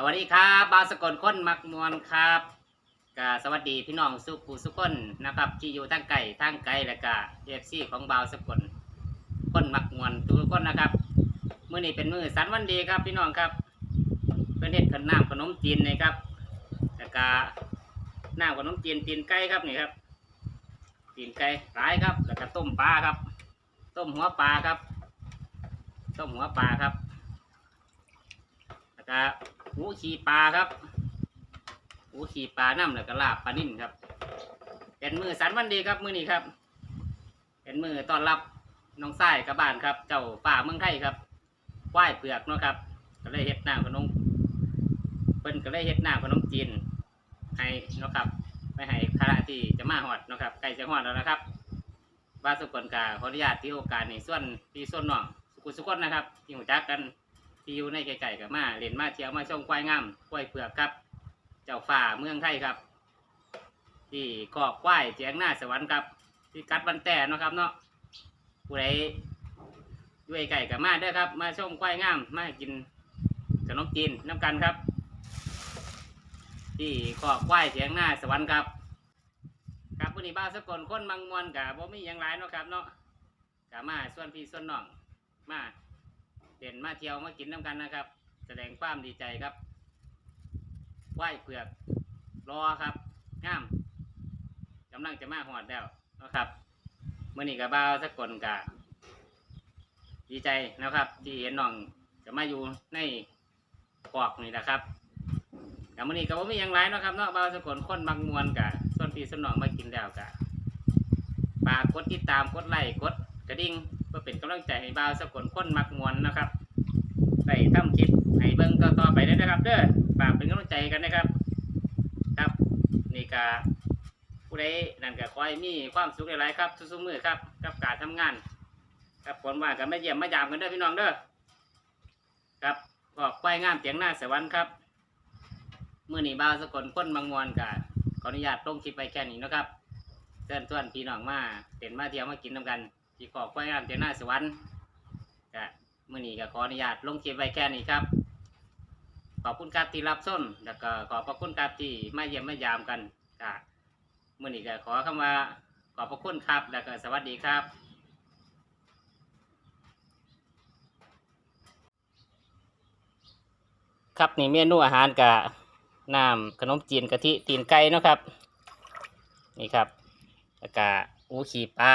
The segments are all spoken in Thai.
สวัสดีครับบาวสกลคนมักมวนครับกสวัสดีพี่น้องสุภูสุคนนะครับที่อยู่ทั้งไก่ทั้งไกลและก็เอฟซีของบาวสกลคนมักมวนทุกคนนะครับมื้อนี้เป็นมื้อสันวันดีครับพี่น้องครับเป็นเฮ็ดขนน้ำขนมจีนนะครับแล้วก็น้ำขนมจีนตีนไก่ครับนี่ครับตีนไก่หลายครับแล้วก็ต้มปลาครับ ต้มหัวปลาครับ ต้มหัวปลาครับแล้วก็ หูขี่ปลาครับหูขี่ปลาน้ำแล้วก็ลาบปลานิ่นครับ เป็นมือสันวันดีครับมือนี้ครับ เป็นมือต้อนรับน้องไส้กับบ้านครับ เจ้าป่าเมืองไทยครับไหว้เปลือกเนาะครับ ก็เลยเฮ็ดน้ำขนมเพิ่นก็เลยเฮ็ดน้ำขนมจีนให้เนาะครับไม่ให้คณะที่จะมาหอดเนาะครับใกล้จะหอดแล้วนะครับบ้านสุกลกาขออนุญาตที่โอกาสในส่วนที่ส่วนน้องสุขุสุขนนะครับที่หูจักกัน ที่อยู่ในไก่ๆกับมาเล่นมาเที่ยวมาชมควายงามควายเผือกครับ เจ้าฝ่าเมืองไทยครับ ที่กอกควายเจียงหน้าสวรรค์ครับ ที่กัดบันแต่เนาะครับเนาะผู้ใดอยู่ไก่กับมาด้อครับ มาชมควายงามมากินขนมจีนน้ำกันครับ ที่กอกควายเจียงหน้าสวรรค์ครับครับวันนี้บ้าสกลคนบางมวนกับบ่มีหยังหลายเนาะครับเนาะกับมาส่วนพี่ส่วนน้องมา เด่นมาเที่ยวมากินน้ำกันนะครับ แสดงความดีใจครับไหวเผือกรอครับง่ามกำลังจะมาหอดแล้วนะครับเมื่อนี้กับบ้าวสกลกะดีใจนะครับ ที่เห็นน้องจะมาอยู่ในกอกนี่นะครับกับมื่อนี้กับว่ามีอย่างไรเนาะครับเนาะบ้าวสกลคนบางมวลกะส่วนพี่ส่วนน้องมากินแล้วกะฝากกดติดตามกดไลค์กดกระดิ่ง เพื่อเป็นกำลังใจให้บ่าวสกลคนมักมวนนะครับได้ทำคลิปให้เบิ่งต่อๆไปได้นะครับ เด้อฝากเป็นกำลังใจกันนะครับ ครับนี่ก็ผู้ใดนั่นก็ขอให้มีความสุขหลายๆครับทุกๆมือครับกับการทำงานครับผลว่ากันไม่เยี่ยมไม่ยามกันเด้อพี่น้องเด้อครับก็ควายงามเสียงหน้าสวรรค์ครับมื่อนี้บ่าวสกลคนบางมวนก็ขออนุญาตลงคลิปไปแค่นี้นะครับเชิญชวนพี่น้องมาเป็นมาเที่ยวมากินน้ำกัน ที่ขอบควายงามเจ้าหน้าสวรรค์ก็มื่อนี้ก็ขออนุญาตลงคลิปไว้แค่นี้ครับ ขอบคุณครับที่รับส้มแล้วก็ขอบพระคุณครับที่มาเยี่ยมมายามกันก็มื่อนี้ก็ขอคำว่าขอบพระคุณครับ แล้วก็สวัสดีครับครับนี่เมนูอาหารกับน้ำขนมจีนกะทิตีนไก่เนาะครับ นี่ครับแล้วก็อูขี่ปลา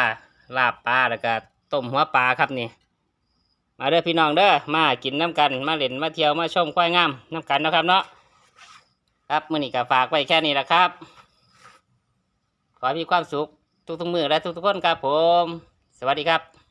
ลาบปลาแล้วก็ต้มหัวปลาครับนี่ มาเด้อพี่น้องเด้อมากินน้ำกันมาเล่นมาเที่ยวมาชมควายงามน้ำกันนะครับเนาะครับมื้อนี้ก็ฝากไว้แค่นี้แหละครับ ขอให้มีความสุขทุกๆมือและทุกๆคนครับผม สวัสดีครับ